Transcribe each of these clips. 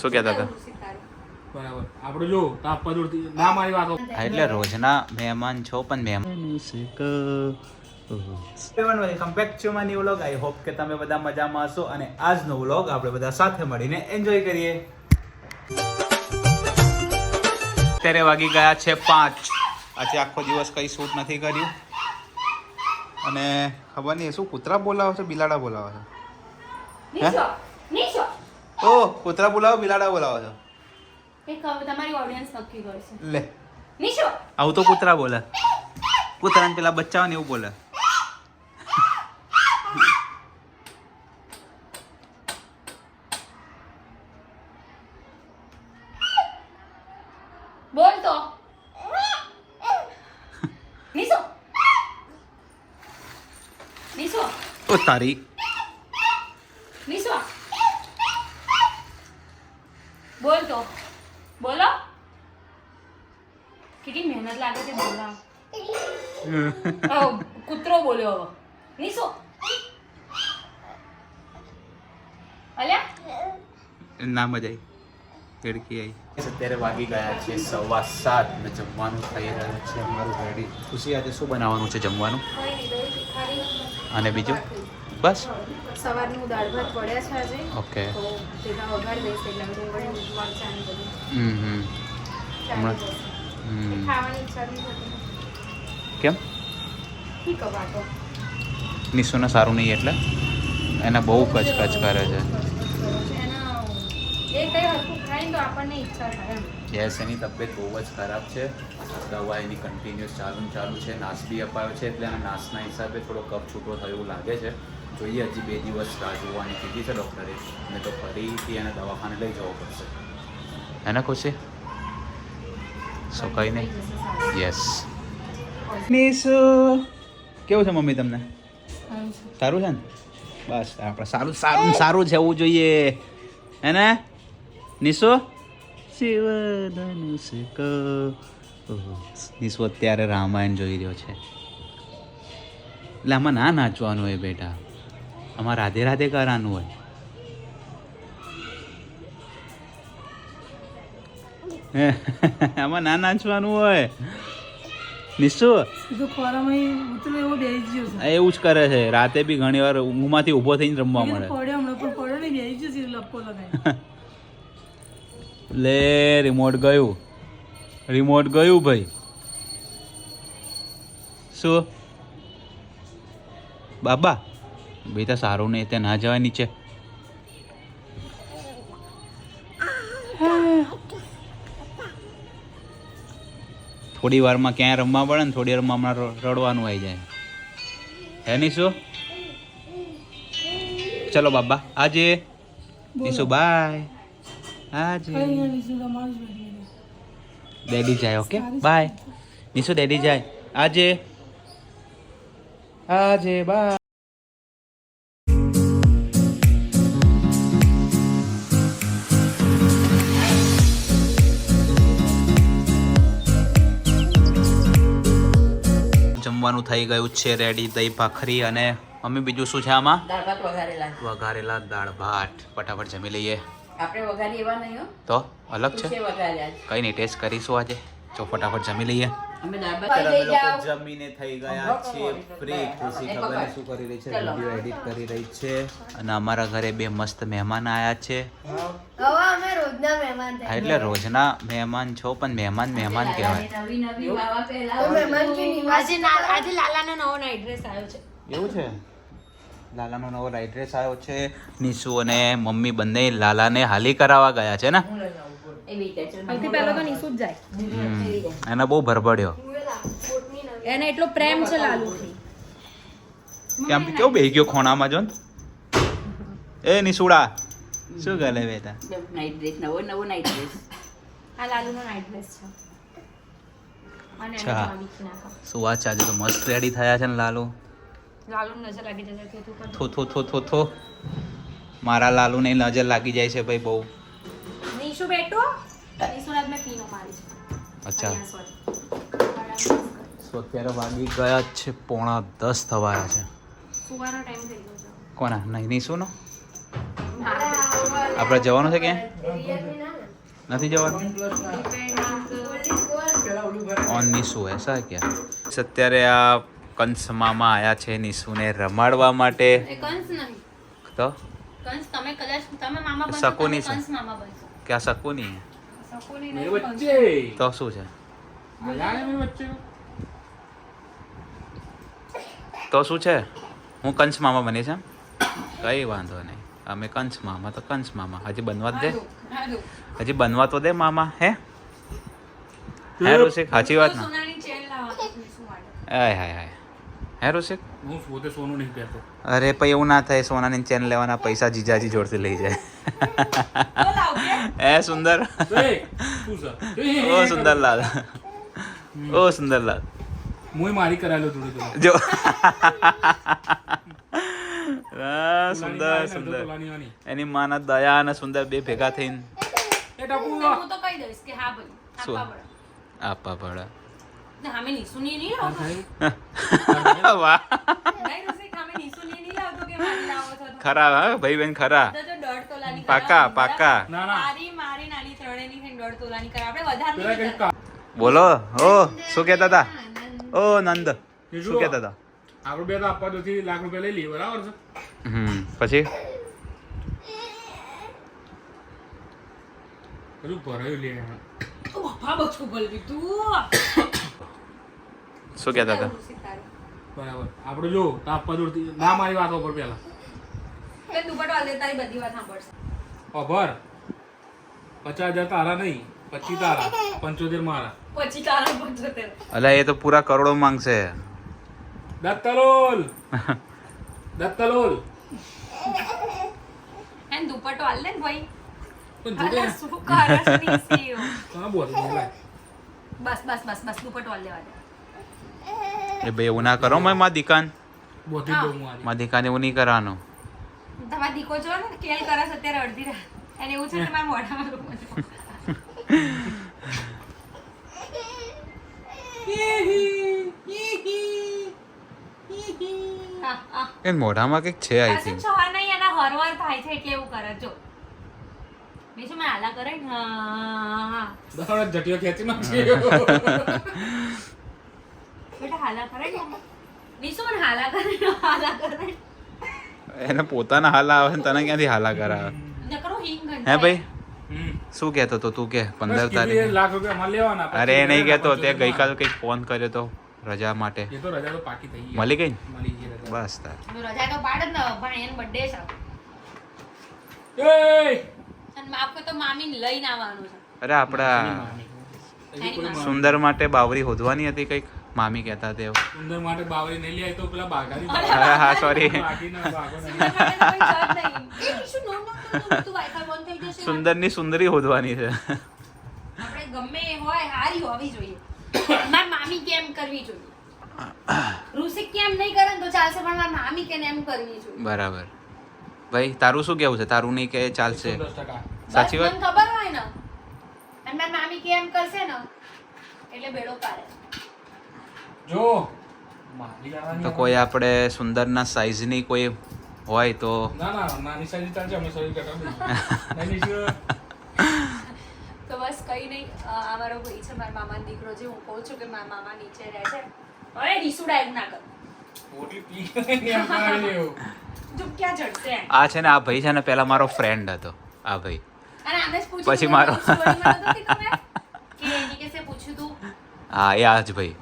શું કહેતા હતા? બરાબર. આપણે જો તાપ પદુરથી ના મારી વાતો એટલે રોજના મહેમાન છો પણ મહેમાન. Welcome back to my new vlog I hope કે તમે બધા મજામાં હશો અને આજનો વ્લોગ આપણે બધા સાથે મળીને એન્જોય કરીએ. અત્યારે વાગી ગયા છે પાંચ. આજે આખો દિવસ કઈ શૂટ નથી કર્યું. અને ખબર નહીં શું કૂતરા બોલાવો છો બિલાડા બોલાવો છો? હે? નિશો ઓ કૂતરા બોલાવો બિલાડા બોલાવો છો. હવે તમારી ઓડિયન્સ નક્કી કરશે. લે. નિશો આવું તો કૂતરા બોલે. કૂતરાને પેલા બચ્ચા હોય ને એવું બોલે. બોલ તો. નિશો નિશો ઓ તારી નિશો બોલ તો. બોલો. કેટલી મહેનત લાગે છે બોલવા કૂતરો બોલ્યો હવે. નીસો. અલ્યા? ના મજા આવી. ખિડકી આવી. અત્યારે વાગી ગયા છે સવા સાત ને જમવાનું થઈ રહ્યું છે અમારું રેડી ખુશી આજે શું બનાવવાનું છે જમવાનું? અને બીજું? બસ. સવારનું દાળ ભાત પડ્યા છે આજે. ઓકે. તો તેના વઘાર દઈશ એટલે અમે મરચાં ને બધું હમ હમ. હમણાં- ખાવાની ઈચ્છા નહીં કેમ? ઠીક નિશુને સારું નહીં એટલે? એને બહુ કચકચ કરે છે. યસ એની તબિયત બહુ જ ખરાબ છે. દવા એની કન્ટિન્યુઅસ ચાલુ ચાલુ છે. નાશ બી અપાયો છે એટલે એના નાશના હિસાબે થોડો કફ છૂટો થયો એવું લાગે છે. જોઈએ હજી બે દિવસ રાહ જોવાની કીધી છે ડૉક્ટરે. ને તો ફરીથી એને દવાખાને લઈ જવો પડશે. એને ખુશી? સો કંઈ નહીં. યસ નિશુ કેવું છે મમ્મી તમને? સારું છે ને? બસ આપણે સારું સારું સારું છે એવું જોઈએ. હે ને? નિશો? શિવધનુષ નિશો નિશુ અત્યારે રામાયણ જોઈ રહ્યો છે. એટલે આમાં ના નાચવાનું હોય બેટા. આમાં રાધે રાધે કરવાનું હોય. આમાં ના નાચવાનું હોય. નિશુ? એવો જ કરે છે. રાતે બી ઘણી વાર ઊંઘમાંથી ઊભો થઈને રમવા મળે. લે રિમોટ ગયું. રિમોટ ગયું ભાઈ. શું? બાબા? બેટા સારું નહીં તે ના જવાય નીચે. થોડી વારમાં ક્યાંય રમવા પડે ને થોડી વારમાં હમણાં રડવાનું આવી જાય. હે નિશુ? ચલો બાબા આજે. નિશુ બાય. આજે. ડેડી જાય ઓકે? બાય. નિશુ ડેડી જાય. આજે. આજે બાય. જમવાનું થઈ ગયું છે રેડી દહીં ભાખરી અને મમ્મી બીજું શું છે આમાં? વઘારેલા. દાળ ભાત. ફટાફટ જમી લઈએ. આપણે વઘારી એવા નહીં તો અલગ છે. કઈ નહીં ટેસ્ટ કરીશું આજે. તો ફટાફટ જમી લઈએ. અમે દાળ જમીને થઈ ગયા છે ફ્રી ખુશી ખબર શું કરી રહી છે વિડિયો એડિટ કરી રહી છે. અને અમારા ઘરે બે મસ્ત મહેમાન આયા છે. હવે અમે રોજના મહેમાન હા, એટલે રોજના મહેમાન છો પણ મહેમાન મહેમાન કહેવાય. નવી પહેલા આજે આજે લાલાનો નવો નાઇટ ડ્રેસ આવ્યો છે. એવું છે? લાલાનો નવો રાઈટ ડ્રેસ આવ્યો છે. નિશુ અને મમ્મી બંને લાલાને હાલી કરાવવા ગયા છે ને? સૌથી પહેલો તો નિશુ જ જાય. એને બહુ ભરભડ્યો એને એટલો પ્રેમ છે લાલુથી. કેમ કેવું બેહી ગયો ખોણામાં જો ને? એ નિશુડા શું કરે બેટા? નાઈટ ડ્રેસ નવો નવો નાઈટ ડ્રેસ આ લાલુનો નાઈટ ડ્રેસ છે. અને એને અચ્છા. તો શું વાત છે તો મસ્ત રેડી થયા છે ને લાલુ. લાલુની નજર લાગી જશે થો થો થો થો થો મારા લાલુને નજર લાગી જાય છે ભાઈ બહુ. નિશુ બેટો નિશુ આજ મેં પીનો મારી છે. અચ્છા. સો અત્યારે વાગી ગયા છે પોણા દસ થવાયા છે. સુવાનો ટાઈમ થઈ ગયો છે. કોના? નહીં નહીં શું આપણે જવાનું છે ક્યાં નથી જવાનું? ઓન નિશુ એસા ક્યાં? અત્યારે આ કંસ મામા આયા છે નિશુને રમાડવા માટે. કંસ નહીં. તો? કંસ તમે કદાચ તમે મામા બનશો શકુની કંસ મામા બનશો. કે આ શકુની તો શું છે? તો શું છે? હું કંસ મામા બની છે કઈ વાંધો નહીં. અમે કંસ મામા તો કંસ મામા હજી બનવા દે. હજી બનવા તો દે મામા હે? હે ઋષિક સાચી વાત ના? હાય હાય હાય. હે ઋષિક હું પોતે સોનું નહીં પહેરતો. અરે પછી એવું ના થાય સોનાની ચેન લેવાના પૈસા જીજાજી જોડથી લઈ જાય. એ સુંદર. ઓ સુંદરલાલ ઓ સુંદરલાલ મુંય મારી કરાયેલો થોડું થોડી જો. સુંદર સુંદર. એની માના દયા અને સુંદર બે ભેગા થઈને. એ ટપુ હું તો કહી દઈશ કે હા ભાઈ આપા આપવા આપા આપવા ના હમે નહીં લાવતો નહીં તો. ખરા હા ભાઈ બેન ખરા. તો તો પાકા પાકા. બોલો ઓ શું કહેતા હતા? ઓ નંદ શું કેતા કહેતા હતા? આપણે બે તો આપવા દોથી લાખ રૂપિયા લઈ લઈએ બરાબર છે? હમ પછી? બધું ભરાયું લે તું. શું કહેતા હતા? તારું. બરાબર. આપણે જો તાપ આપવા ના મારી વાતો પર પહેલા. તે દુપટ્ટો આલે તારી બધી વાત સાંભળશે. ઓભર પચાસ હજાર તારા નહીં પચીસ તારા પંચોતેર મારા. પચીસ તારા પંચોતેર. અલ્યા એ તો પૂરા કરોડો માંગશે. દત્તલોલ! દત્તલોલ! એન દુપટ્ટો આલ ને ભાઈ. અલા, બસ બસ બસ બસ દુપટ્ટો આલ લેવા દે. એ ભાઈ એવું ના કરો. મેં મા દીકાન મા દીકાન એવું નહીં કરવાનું. તમારા દીકો જો ને કેલ કરે છે અત્યારે અડધી રાત. એને એવું છે કે મારા મોઢામાં. એ મોઢામાં કંઈક છે આઈ થિંક. છવા નહીં એના હરવાર થાય છે એટલે એવું કરે જો. બીજું મેં આલા કરે હા હા દસ જટીઓ ખેંચી નાખશે બેટા હાલા કરે ને બીજું મને હાલા કરે હાલા કરે. એને પોતાના હાલા આવે ને તને ક્યાંથી હાલા કરાવે? હે ભાઈ? શું કહેતો તો તું કે પંદર તારીખ? લાખ રૂપિયા લેવાના અરે એ નહીં કહેતો તે ગઈકાલ કંઈક ફોન કર્યો તો રજા માટે. એ તો રજા તો પાકી થઈ ગઈ. મળી ગઈ ને? મળી ગઈ રજા. બસ તાર. રજા તો પાડ જ ને ભાઈ એન બર્થડે છે. એ અને માપકો તો મામી લઈને આવવાનું છે. અરે આપણા સુંદર માટે બાવરી હોદવાની હતી કંઈક? મામી કહેતા તે સુંદર માટે બાવરી નહીં લઈ તો પેલા બાગાની હા હા સોરી. સુંદરની સુંદરી હોદવાની છે. આપણે ગમે હોય હારી હોવી જોઈએ. મારી મામી કેમ કરવી જોઈએ? ઋષિક કેમ નહીં કરે તો ચાલશે પણ મારી મામી કેમ એમ કરવી જોઈએ? બરાબર. ભાઈ તારું શું કેવું છે? તારું નહીં કે ચાલશે? સાચી વાત? ખબર હોય ને. અને મારી મામી કેમ કરશે ને? એટલે બેડો પાડે. જો તો કોઈ આપણે સુંદરના સાઈઝની કોઈ હોય તો ના ના નાની સાઈઝ ચાલશે અમે સાઈઝ કરતા તો બસ કઈ નહીં આ મારો ભાઈ છે મારા મામાનો દીકરો જે હું કહું છું કે મારા મામા નીચે રહે છે. હવે રીસુડા એમ ના કર. કરાવી. આ છે ને આ ભાઈ છે ને પેલા મારો ફ્રેન્ડ હતો આ ભાઈ. પછી મારો- હા એ આ જ ભાઈ.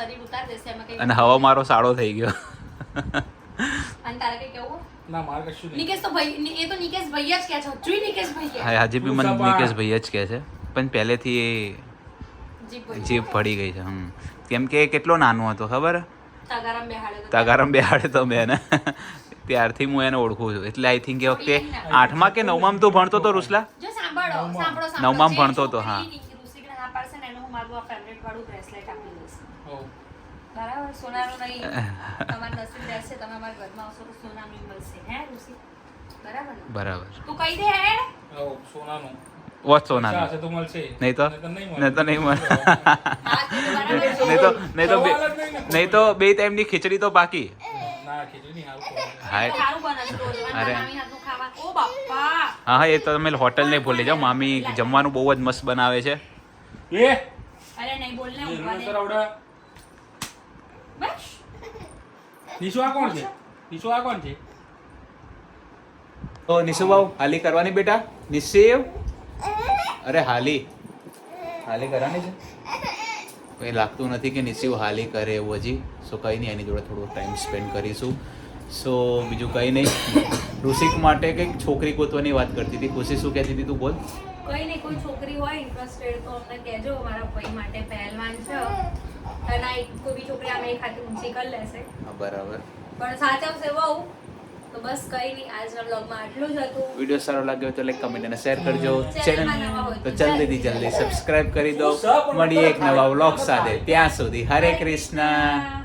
શરીર ઉતાર દેશે એમાં કઈ અને હવા મારો સાળો થઈ ગયો. અને તારે કઈ કેવું ના મારે કશું નહીં. નિકેશ તો ભાઈ એ તો નિકેશ ભાઈ જ કહે છે જોઈ નિકેશ ભાઈ હા હજી બી મને. નિકેશ ભાઈ જ કહે છે. પણ પહેલેથી એ જીભ પડી ગઈ. છે હમ. કેમ કે એ કેટલો નાનો હતો ખબર? તગારમ બેહાડે તો. તગારમ બેહાડે તો મેં ત્યારથી હું એને ઓળખું છું. એટલે આઈ થિંક એ વખતે આઠમા કે નવમામાં તું ભણતો તો રૂસલા? જો સાંભળો સાંભળો સાંભળો. નવમામાં જે ભણતો તો હા. બરાબર સોનાનું નહીં. તમારે નસીબ રહેશે તમે અમારા ઘરમાં આવશો તો સોનાનું મળશે હે ઋષિ? બરાબર બરાબર. તું કહી દે હે? સોનાનું. વોચ મળશે. નહીં તો? નહીં નહીં તો નહીં મળે. નહીં તો નહીં તો બે નહીં તો બે ટાઈમની ખીચડી તો બાકી. અરે. હા હા એ તો તમે હોટલ નહીં ભૂલી જાઓ. મામી જમવાનું બહુ જ મસ્ત બનાવે છે એ અરે નહીં બોલ ને ઊંઘવા હીરોને દે. સરાવડા. બસ. નિશુ આ કોણ છે? નિશુ આ કોણ છે? તો નિશુ ભાવ હાલી કરવાની બેટા? નિશિવ અરે હાલી. હાલી કરવાની છે? કંઈ લાગતું નથી કે નિશિવ હાલી કરે એવું હજી. સો કંઈ નહીં એની જોડે થોડો ટાઈમ સ્પેન્ડ કરીશું. સો બીજું કંઈ નહીં. ઋષિક માટે કંઈક છોકરી ગોતવાની વાત કરતી હતી. ખુશી શું કહેતી હતી તું બોલ? કોઈ નહીં કોઈ છોકરી હોય ઇન્ટરેસ્ટેડ તો અમને કહેજો મારા ભાઈ માટે પહેલવાન છે. અને કોઈ બી છોકરી આમે એક હાથે ઊંચી કરી લેશે. બરાબર. પણ સાચવશે વહુ. તો બસ કઈ નહીં આજના બ્લોગમાં આટલું જ હતું. વીડિયો સારો લાગ્યો તો લાઈક કમેન્ટ અને શેર કરજો. ચેનલ તો જલ્દીથી જલ્દી સબસ્ક્રાઇબ કરી દો. મળીએ એક નવા વ્લોગ સાથે. ત્યાં સુધી હરે કૃષ્ણ.